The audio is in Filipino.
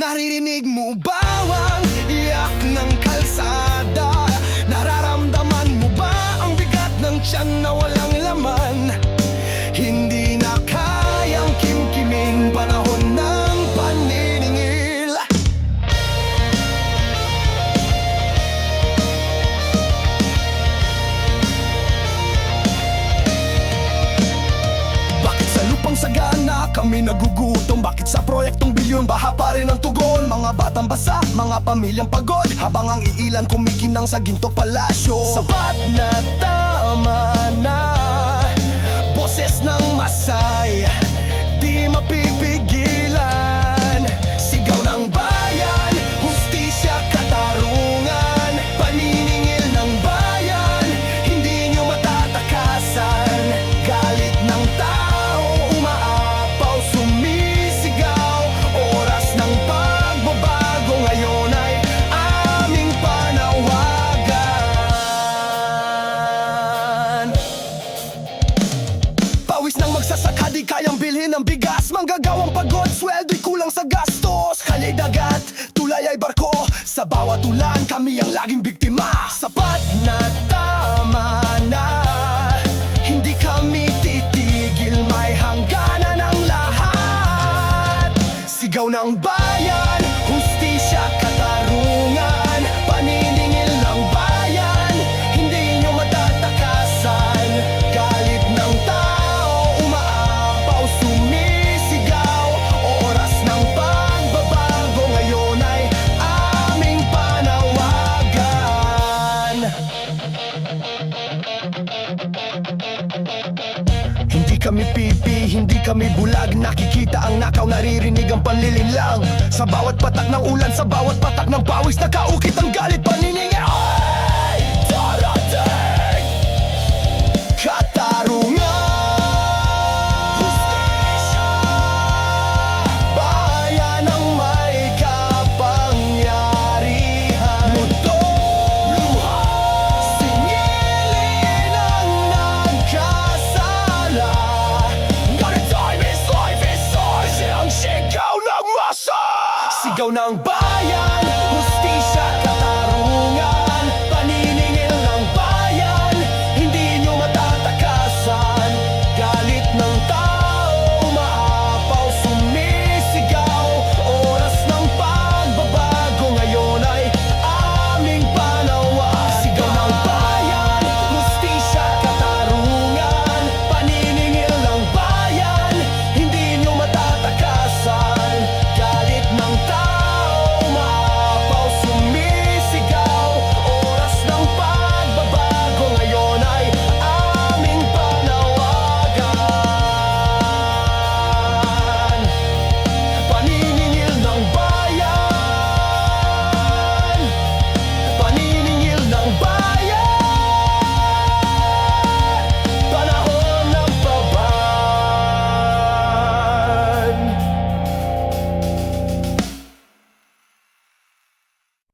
Naririnig mo ba ang iyak ng kalsada? Lupang sagana kami nagugutom? Bakit sa proyektong bilyon baha pa rin ang tugon? Mga batang basa, mga pamilyang pagod Habang ang iilan kumikinang sa ginto palasyo Sapat na tama na ng bigas. Manggagawang pagod, sweldo'y kulang sa gastos. Kalya'y dagat, tulay ay barko. Sa bawat ulan kami ang laging biktima. Sapat na tama na Hindi kami titigil. May hangganan ang lahat. Sigaw ng bayan, kami pipi, hindi kami bulag Nakikita ang nakaw, naririnig ang panlilinlang Sa bawat patak ng ulan, sa bawat patak ng pawis Nakaukit ang galit, paniningil Ay! Life is ours Ang sigaw